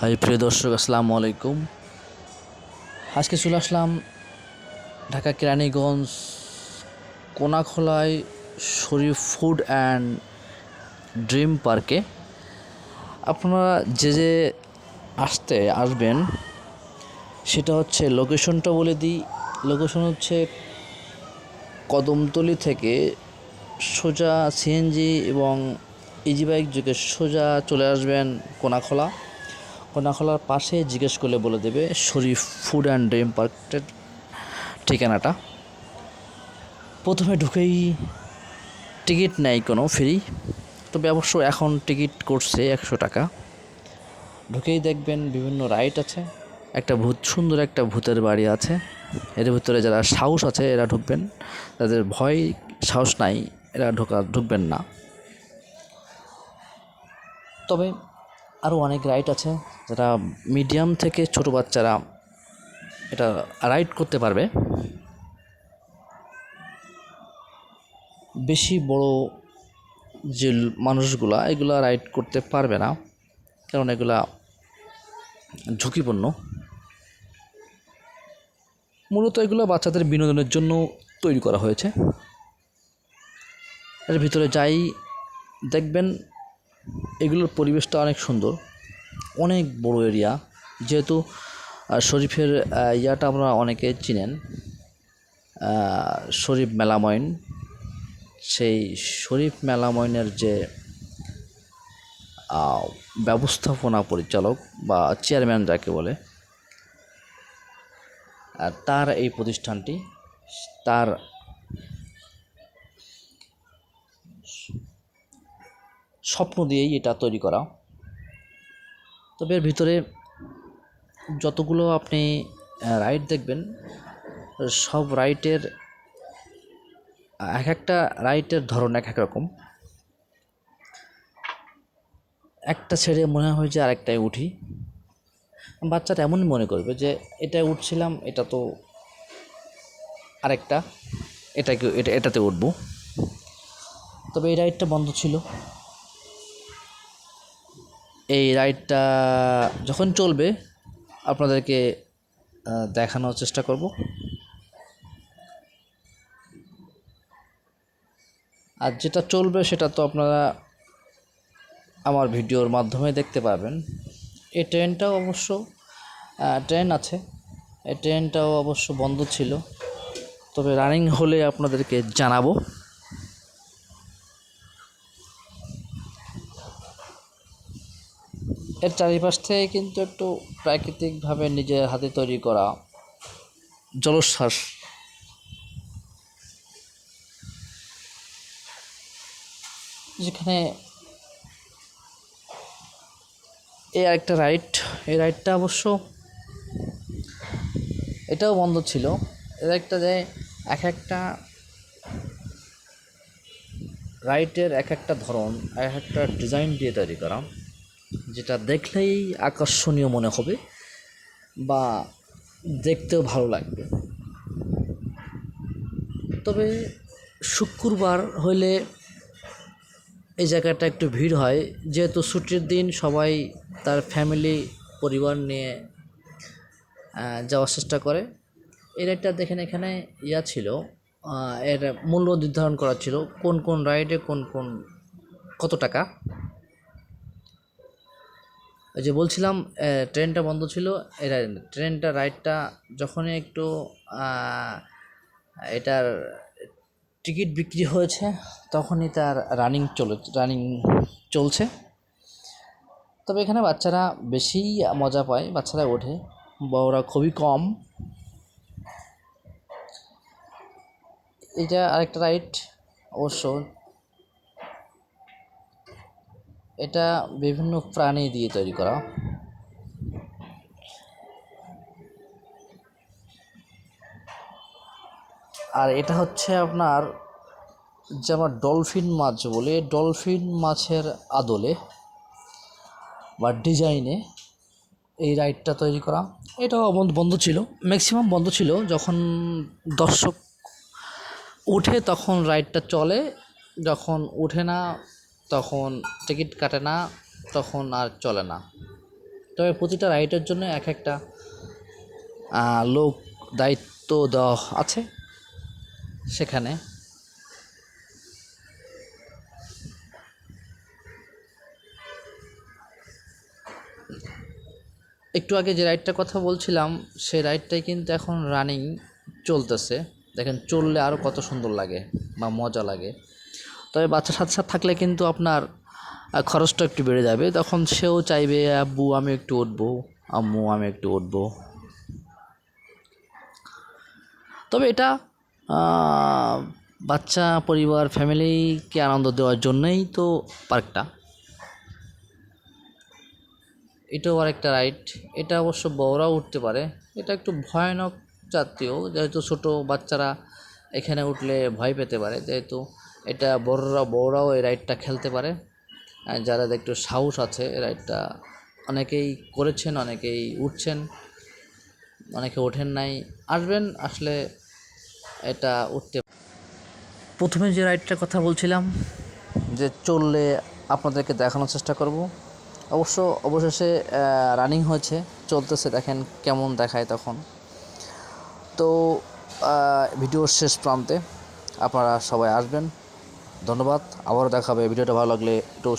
High, প্রিয় দর্শক, আসসালামু আলাইকুম। আজকে চলে আসলাম ঢাকা কেরানীগঞ্জ কোনাখোলায় শরীফ ফুড অ্যান্ড ড্রিম পার্কে। আপনারা যে যে আসতে আসবেন, সেটা হচ্ছে লোকেশনটা বলে দিই। লোকেশন হচ্ছে কদমতলি থেকে সোজা সিএনজি এবং ইজি বাইক যুগে সোজা চলে আসবেন কোনাখোলা। কোনাখোলার পাশে জিজ্ঞেস করলে বলে দেবে শরীফ ফুড অ্যান্ড ড্রিম পার্কের ঠিকানাটা। প্রথমে ঢুকেই টিকিট নেয় কোনো, ফ্রি। তবে অবশ্য এখন টিকিট করছে একশো টাকা। ঢুকেই দেখবেন বিভিন্ন রাইড আছে, একটা ভূত, সুন্দর একটা ভূতের বাড়ি আছে। এর ভিতরে যারা সাহস আছে এরা ঢুকবেন তাদের ভয়, সাহস নাই, এরা ঢোকা, ঢুকবেন না। তবে আরও অনেক রাইড আছে যারা মিডিয়াম থেকে ছোট বাচ্চারা এটা রাইড করতে পারবে। বেশি বড় যে মানুষগুলা, এগুলা রাইড করতে পারবে না, কারণ এগুলা ঝুঁকিপূর্ণ। মূলত এগুলো বাচ্চাদের বিনোদনের জন্য তৈরি করা হয়েছে। এর ভিতরে যাই দেখবেন এগুলোর পরিবেশটা অনেক সুন্দর। অনেক বড় এরিয়া। যেহেতু শরীফের ইয়াটা আমরা অনেকে চিনেন। শরীফ মেলাময়ন। সেই শরীফ মেলাময়নের যে ব্যবস্থাপনা পরিচালক বা চেয়ারম্যান যাকে বলে তার এই প্রতিষ্ঠানটি, তার স্বপ্ন দিয়েই এটা তৈরি করা। তবে এর ভিতরে যতগুলো আপনি রাইড দেখবেন, সব রাইটের এক একটা রাইটের ধরন এক এক রকম। একটা ছেড়ে মনে হয় যে আরেকটায় উঠি। বাচ্চাটা এমনই মনে করবে যে, এটায় উঠছিলাম, এটা তো আরেকটা, এটাকে, এটা, এটাতে উঠবো। তবে এই রাইডটা বন্ধ ছিল। এই রাইডটা যখন চলবে, আপনাদেরকে দেখানোর চেষ্টা করব। আর যেটা চলবে, সেটা তো আপনারা আমার ভিডিওর মাধ্যমে দেখতে পাবেন এই ট্রেনটাও অবশ্য ট্রেন আছে। এই ট্রেনটাও অবশ্য বন্ধ ছিল। তবে রানিং হলে আপনাদেরকে জানাব। এর চারিপাশ থেকে কিন্তু একটু প্রাকৃতিকভাবে নিজের হাতে তৈরি করা জলোচ্ছ্বাস। যেখানে এই আরেকটা রাইড এই রাইডটা অবশ্য এটাও বন্ধ ছিল। এর একটা যে এক একটা রাইটের এক একটা ধরন, এক একটা ডিজাইন দিয়ে তৈরি করা। যেটা দেখলেই আকর্ষণীয় মনে হবে বা দেখতেও ভালো লাগবে। তবে শুক্রবার হইলে এই জায়গাটা একটু ভিড় হয়। যেহেতু ছুটির দিন সবাই তার ফ্যামিলি, পরিবার নিয়ে যাওয়ার চেষ্টা করে। এর একটা দেখেন এখানে ইয়া ছিল এর মূল্য নির্ধারণ করা ছিল, কোন কোন রাইডে কোন কোন কত টাকা। ওই যে বলছিলাম ট্রেনটা বন্ধ ছিল এটা ট্রেনটা রাইডটা যখনই একটু এটার টিকিট বিক্রি হয়েছে, তখনই তার রানিং চলে, রানিং চলছে। তবে এখানে বাচ্চারা বেশি মজা পায়, বাচ্চারা ওঠে, বড়রা খুবই কম। এটা আরেকটা রাইড, অবশ্য এটা বিভিন্ন প্রাণী দিয়ে তৈরি করা। আর এটা হচ্ছে আপনার যে আমরা ডলফিন মাছ বলে ডলফিন মাছের আদলে বা ডিজাইনে এই রাইডটা তৈরি করা। এটাও বন্ধ ছিল ম্যাক্সিমাম বন্ধ ছিল যখন দর্শক উঠে তখন রাইডটা চলে, যখন উঠে না তখন টিকিট কাটে না, তখন আর চলে না। তবে প্রতিটা রাইডের জন্য এক একটা লোক দায়িত্ব দেওয়া আছে সেখানে। একটু আগে যে রাইডটার কথা বলছিলাম সেই রাইডটাই কিন্তু এখন রানিং চলতেছে। দেখেন, চললে আরও কত সুন্দর লাগে বা মজা লাগে। তবে বাচ্চার সাথে সাথে থাকলে কিন্তু আপনার খরচটা একটু বেড়ে যাবে। তখন সেও চাইবে, আব্বু, আমি একটু উঠবো। আম্মু, আমি একটু উঠবো। তবে এটা বাচ্চা, পরিবার, ফ্যামিলিকে আনন্দ দেওয়ার জন্যই তো পার্কটা। এটাও আরেকটা রাইড এটা অবশ্য বড়রাও উঠতে পারে। এটা একটু ভয়ানক জাতীয়। যেহেতু ছোট বাচ্চারা এখানে উঠলে ভয় পেতে পারে। যেহেতু এটা বড়রা বড়রাও এই রাইডটা খেলতে পারে। যাদের একটু সাহস আছে, এই রাইডটা অনেকেই করেছেন, অনেকেই উঠছেন, অনেকে ওঠেন নাই। আসবেন, আসলে এটা উঠতে প্রথমে যে রাইডটার কথা বলছিলাম, যে চললে আপনাদেরকে দেখানোর চেষ্টা করব। অবশ্য, অবশেষে রানিং হয়েছে, চলতেছে, দেখেন কেমন দেখায় তখন। তো ভিডিওর শেষ প্রান্তে আপনারা সবাই আসবেন। ধন্যবাদ আবারও দেখাবে ভিডিওটা ভালো লাগলে একটু